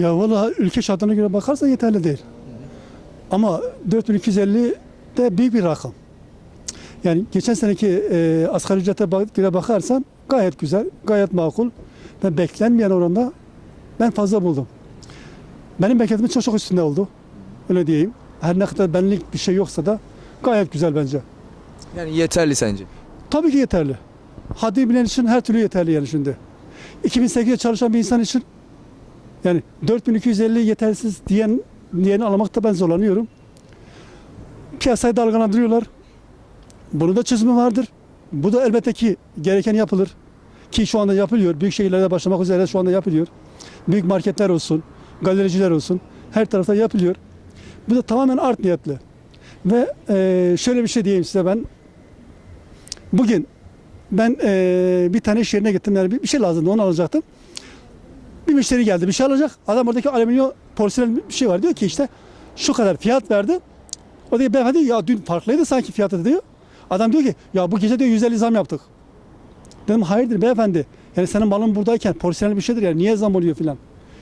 Ya valla ülke şartlarına göre bakarsan yeterli değil. Ama 4250 de büyük bir rakam. Yani geçen seneki e, asgari ücrete göre bakarsan gayet güzel, gayet makul ve beklenmeyen oranda ben fazla buldum. Benim beklentimin çok çok üstünde oldu. Öyle diyeyim. Her ne kadar benlik bir şey yoksa da gayet güzel bence. Yani yeterli sence? Tabii ki yeterli. Haddi bilen için her türlü yeterli yani şimdi. 2008'de çalışan bir insan için yani 4250 yetersiz diyen diyeni almakta ben zorlanıyorum. Piyasayı dalgalandırıyorlar. Bunun da çözümü vardır. Bu da elbette ki gereken yapılır. Ki şu anda yapılıyor. Büyük şehirlerde başlamak üzere şu anda yapılıyor. Büyük marketler olsun, galericiler olsun. Her tarafta yapılıyor. Bu da tamamen art niyetli. Ve eee, şöyle bir şey diyeyim size ben. Bugün ben eee, bir tane iş yerine gittim. Yani bir, bir şey lazımdı onu alacaktım. Bir müşteri geldi bir şey alacak. Adam oradaki alüminyum porselen bir şey var. Diyor ki işte şu kadar fiyat verdi. O diyor beyefendi ya dün farklıydı sanki fiyatı diyor. Adam diyor ki ya bu gece diyor 150 zam yaptık. Dedim hayırdır beyefendi. Yani senin malın buradayken porselen bir şeydir ya niye zam oluyor filan.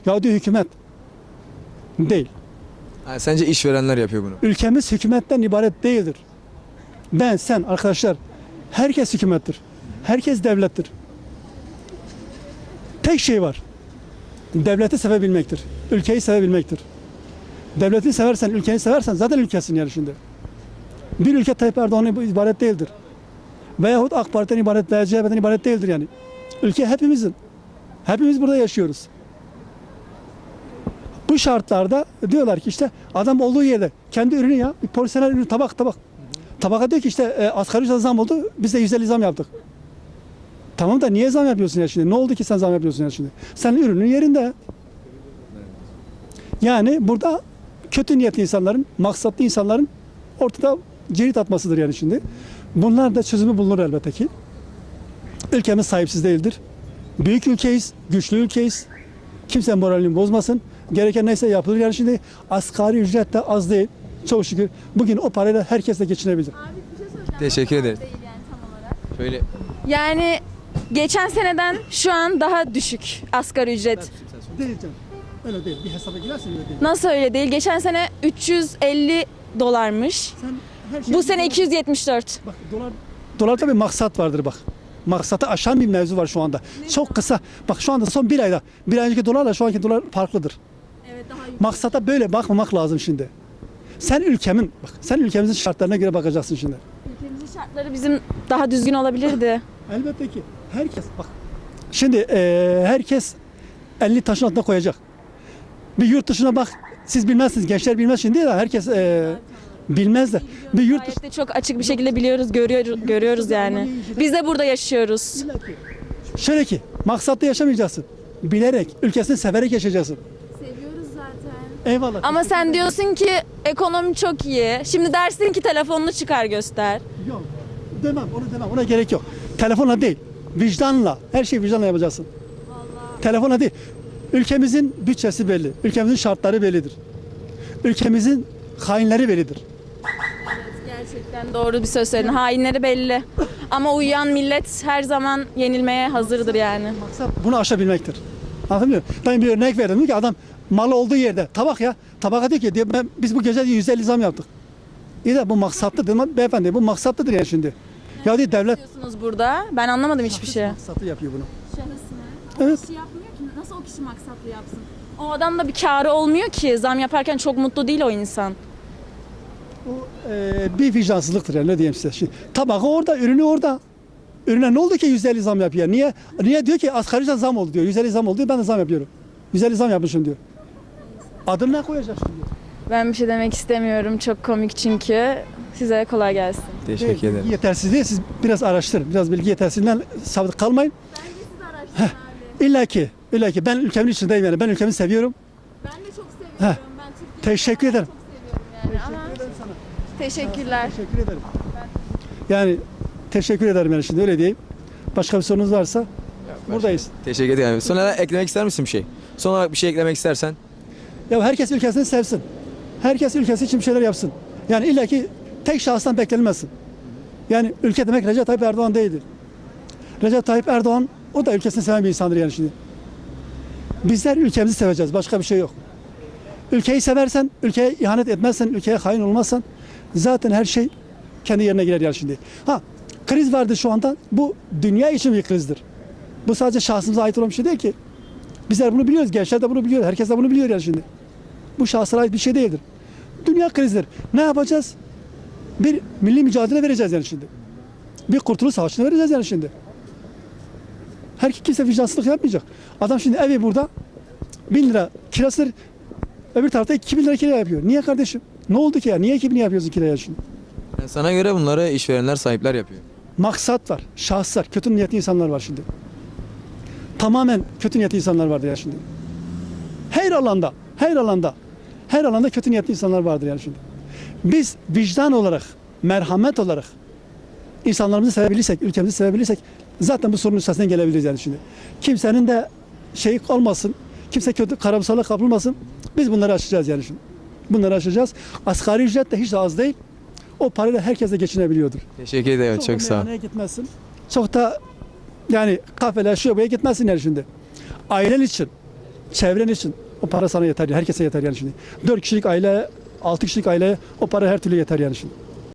Ya diyor hükümet. Değil. Ha, sence işverenler yapıyor bunu? Ülkemiz hükümetten ibaret değildir. Ben, sen, arkadaşlar herkes hükümettir. Herkes devlettir. Tek şey var. Devleti sevebilmektir. Ülkeyi sevebilmektir. Devletini seversen, ülkeni seversen zaten ülkesin yani şimdi. Bir ülke Tayyip Erdoğan'ın ibaret değildir. Veyahut AK Parti'den ibaret veya CHP'den ibaret değildir yani. Ülke hepimizin. Hepimiz burada yaşıyoruz. Bu şartlarda diyorlar ki işte adam olduğu yerde kendi ürünü ya bir ürünü tabak tabak. Tabaka diyor ki işte e, asgari ücret zam oldu biz de 150 zam yaptık. Tamam da niye zam yapıyorsun ya şimdi? Ne oldu ki sen zam yapıyorsun ya şimdi? Senin ürünün yerinde. Yani burada kötü niyetli insanların, maksatlı insanların ortada cirit atmasıdır yani şimdi. Bunlar da çözümü bulunur elbette ki. Ülkemiz sahipsiz değildir. Büyük ülkeyiz, güçlü ülkeyiz. Kimse moralini bozmasın. Gereken neyse yapılır. Yani şimdi asgari ücret de az değil. Çok şükür. Bugün o parayla herkes de geçinebilir. Abi bir şey söyleyeceğim. Teşekkür ederim. Değil yani tam olarak. Şöyle Yani geçen seneden şu an daha düşük asgari ücret. Değil canım. Öyle değil. Bir hesaba girersen öyle değil. Nasıl öyle değil? Geçen sene 350 dolarmış. Sen her şey Bu sene 274. Bak dolar dolarda bir maksat vardır bak. Maksatı aşan bir mevzu var şu anda. Çok kısa. Bak şu anda son bir ayda. Bir ay önceki dolarla şu anki dolar farklıdır. Evet daha Maksata böyle bakmamak lazım şimdi. Sen ülkemin, bak sen ülkemizin şartlarına göre bakacaksın şimdi. Ülkemizin şartları bizim daha düzgün olabilirdi. Elbette ki herkes bak. Şimdi eee, herkes elini taşın altına koyacak. Bir yurt dışına bak. Siz bilmezsiniz. Gençler bilmez şimdi de herkes eee bilmez de. Bir yurt dışı Gayet de çok açık bir şekilde biliyoruz, görüyoruz, görüyoruz yani. Biz de burada yaşıyoruz. Şöyle ki maksatlı yaşamayacaksın. Bilerek, ülkesini severek yaşayacaksın. Seviyoruz zaten. Eyvallah. Ama sen diyorsun ki ekonomi çok iyi. Şimdi dersin ki telefonunu çıkar göster. Yok. Demem, onu demem. Ona gerek yok. Telefonla değil. Vicdanla. Her şeyi vicdanla yapacaksın. Telefonla değil. Ülkemizin bütçesi belli. Ülkemizin şartları bellidir. Ülkemizin hainleri bellidir. Gerçekten doğru bir söz söyledin. Hainleri belli. Ama uyuyan millet her zaman yenilmeye hazırdır yani. Maksat bunu aşabilmektir. Anladın mı? Ben bir örnek verdim. Ki adam malı olduğu yerde tabak ya. Tabaka diyor ki diyor, ben, biz bu gece diyor 150 zam yaptık. İyi de bu maksatlı dedim. Beyefendi bu maksatlıdır yani şimdi. Ya diyor devlet diyorsunuz burada? Ben anlamadım hiçbir şey. maksatlı yapıyor bunu. Şahıs mı? Evet. kişi yapmıyor ki. Nasıl o kişi maksatlı yapsın? O adam da bir karı olmuyor ki. Zam yaparken çok mutlu değil o insan. O e, bir vicdansızlıktır yani ne diyeyim size. Şimdi, tabaka orada, ürünü orada. Ürüne ne oldu ki 150 zam yapıyor? Niye? Niye diyor ki asgari ücret zam oldu diyor. 150 zam oldu diyor ben de zam yapıyorum. 150 zam yapmışım diyor. Adını ne koyacaksın diyor. Ben bir şey demek istemiyorum. Çok komik çünkü. Size kolay gelsin. teşekkür Değil, ederim. Bilgi yetersizliği siz biraz araştırın. Biraz bilgi yetersizliğinden sabit kalmayın. Bence siz araştırın abi. İlla ki, illa ki ben ülkemin içindeyim yani. Ben ülkemi seviyorum. Ben de çok seviyorum. Heh. Ben Türkiye'yi Teşekkür ederim. çok seviyorum yani ama teşekkürler. Teşekkür ederim. Yani teşekkür ederim yani şimdi öyle diyeyim. Başka bir sorunuz varsa buradayız. Teşekkür ederim. Son olarak eklemek ister misin bir şey? Son olarak bir şey eklemek istersen. Ya herkes ülkesini sevsin. Herkes ülkesi için bir şeyler yapsın. Yani illa ki tek şahıstan beklenmesin. Yani ülke demek Recep Tayyip Erdoğan değildir. Recep Tayyip Erdoğan o da ülkesini seven bir insandır yani şimdi. Bizler ülkemizi seveceğiz. Başka bir şey yok. Ülkeyi seversen, ülkeye ihanet etmezsen, ülkeye hain olmazsan zaten her şey kendi yerine girer yani şimdi. Ha kriz vardı şu anda. Bu dünya için bir krizdir. Bu sadece şahsımıza ait olan bir şey değil ki. Bizler bunu biliyoruz. Gençler de bunu biliyor. Herkes de bunu biliyor yani şimdi. Bu şahslara ait bir şey değildir. Dünya krizdir. Ne yapacağız? Bir milli mücadele vereceğiz yani şimdi. Bir kurtuluş savaşını vereceğiz yani şimdi. Her kimse vicdansızlık yapmayacak. Adam şimdi evi burada 1000 lira kirasıdır. Öbür tarafta 2000 lira kira yapıyor. Niye kardeşim? Ne oldu ki ya? Niye 2000 yapıyorsun kiraya şimdi? Yani sana göre bunları işverenler sahipler yapıyor. Maksat var, şahıslar, kötü niyetli insanlar var şimdi. Tamamen kötü niyetli insanlar vardır ya şimdi. Her alanda, her alanda, her alanda kötü niyetli insanlar vardır yani şimdi. Biz vicdan olarak, merhamet olarak insanlarımızı sevebilirsek, ülkemizi sevebilirsek zaten bu sorunun üstesinden gelebiliriz yani şimdi. Kimsenin de şey olmasın, kimse kötü karamsarlığa kapılmasın. Biz bunları aşacağız yani şimdi. Bunları aşacağız. Asgari ücret de hiç de az değil. O parayla herkes de geçinebiliyordur. Teşekkür ederim. Çok, Çok sağ ol. gitmezsin. Çok da yani kafeler şuraya buraya gitmezsin yani şimdi. Ailen için, çevren için o para sana yeter. Herkese yeter yani şimdi. 4 kişilik aile, 6 kişilik aileye o para her türlü yeter yani şimdi.